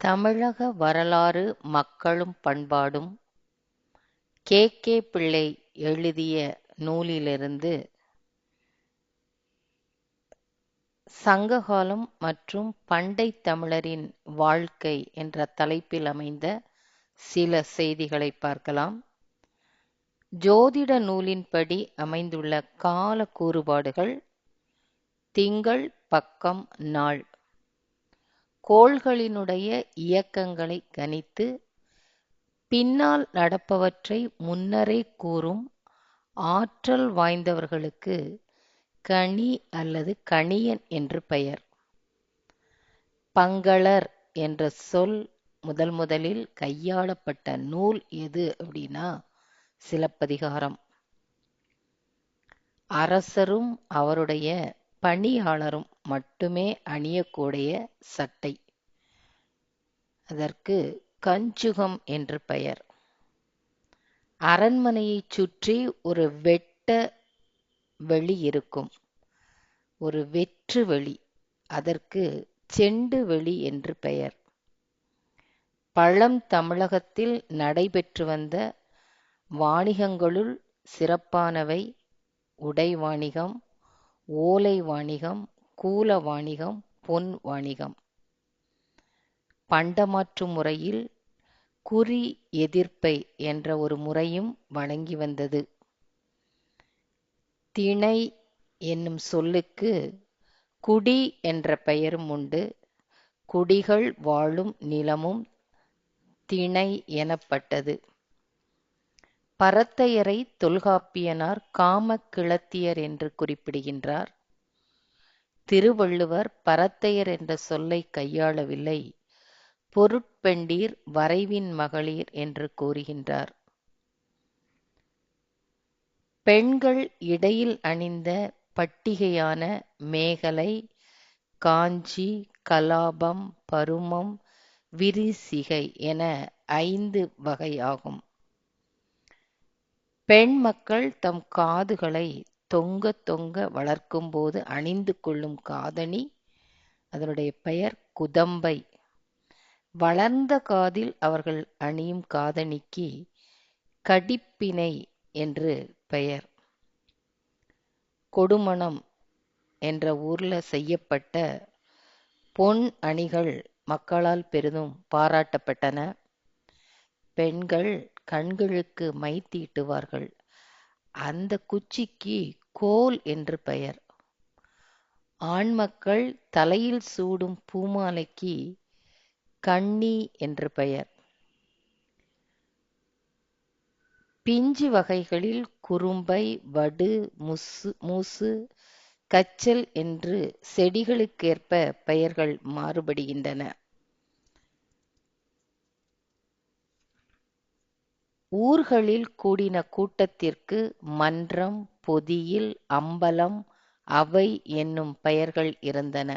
தமிழக வரலாறு மக்களும் பண்பாடும் கே. கே. பிள்ளை எழுதிய நூலிலிருந்து சங்ககாலம் மற்றும் பண்டைத் தமிழரின் வாழ்க்கை என்ற தலைப்பில் அமைந்த சில செய்திகளை பார்க்கலாம். ஜோதிட நூலின்படி அமைந்துள்ள கால கூறுபாடுகள் திங்கள் பக்கம் நாள் கோள்களினுடைய இயக்கங்களை கணித்து பின்னால் நடப்பவற்றை முன்னரே கூறும் ஆற்றல் வாய்ந்தவர்களுக்கு கணி அல்லது கணியன் என்று பெயர். பங்களர் என்ற சொல் முதல் முதலில் கையாளப்பட்ட நூல் எது அப்படின்னா சிலப்பதிகாரம். அரசரும் அவருடைய பணியாளரும் மட்டுமே அணியக்கூடிய சட்டை. அதற்கு கஞ்சுகம் என்று பெயர். அரண்மனையைச் சுற்றி ஒரு வெட்ட வெளி இருக்கும். ஒரு வெற்று வெளி. அதற்கு செண்டு வெளி என்று பெயர். பழம் தமிழகத்தில் நடைபெற்று வந்த வாணிகங்களுள் சிறப்பானவை உடை வாணிகம், ஓலை வாணிகம், கூல வாணிகம், பொன் வாணிகம். பண்டமாற்று முறையில் குறி எதிர்ப்பை என்ற ஒரு முறையும் வழங்கி வந்தது. திணை என்னும் சொல்லுக்கு குடி என்ற பெயரும் உண்டு. குடிகள் வாழும் நிலமும் திணை எனப்பட்டது. பரத்தையரை தொல்காப்பியனார் காமக்கிளத்தியர் என்று குறிப்பிடுகின்றார். திருவள்ளுவர் பரத்தையர் என்ற சொல்லை கையாளவில்லை பொருட்பெண்டீர் வரைவின் மகளிர் என்று கூறுகின்றார். பெண்கள் இடையில் அணிந்த பட்டிகையான மேகலை, காஞ்சி, கலாபம், பருமம், விரிசிகை என ஐந்து வகையாகும். பெண் மக்கள் தம் காதுகளை தொங்கத் தொங்க வளர்க்கும்போது அணிந்து கொள்ளும் காதணி அதனுடைய பெயர் குதம்பை. வளர்ந்த காதில் அவர்கள் அணியும் காதணிக்கு கடிப்பினை என்று பெயர். கொடுமணம் என்ற ஊர்ல செய்யப்பட்ட பொன் அணிகள் மக்களால் பெரிதும் பாராட்டப்பட்டன. பெண்கள் கண்களுக்கு மை தீட்டுவார்கள். அந்த குச்சிக்கு கோல் என்று பெயர். ஆண் மக்கள் தலையில் சூடும் பூமாலைக்கு கண்ணி என்று பெயர். பிஞ்சு வகைகளில் குறும்பை வடு, முசு மூசு, கச்சல் என்று செடிகளுக்கேற்ப பெயர்கள் மாறுபடுகின்றன. ஊர்களில் கூடின கூட்டத்திற்கு மன்றம், பொதியில், அம்பலம், அவை என்னும் பெயர்கள் இருந்தன.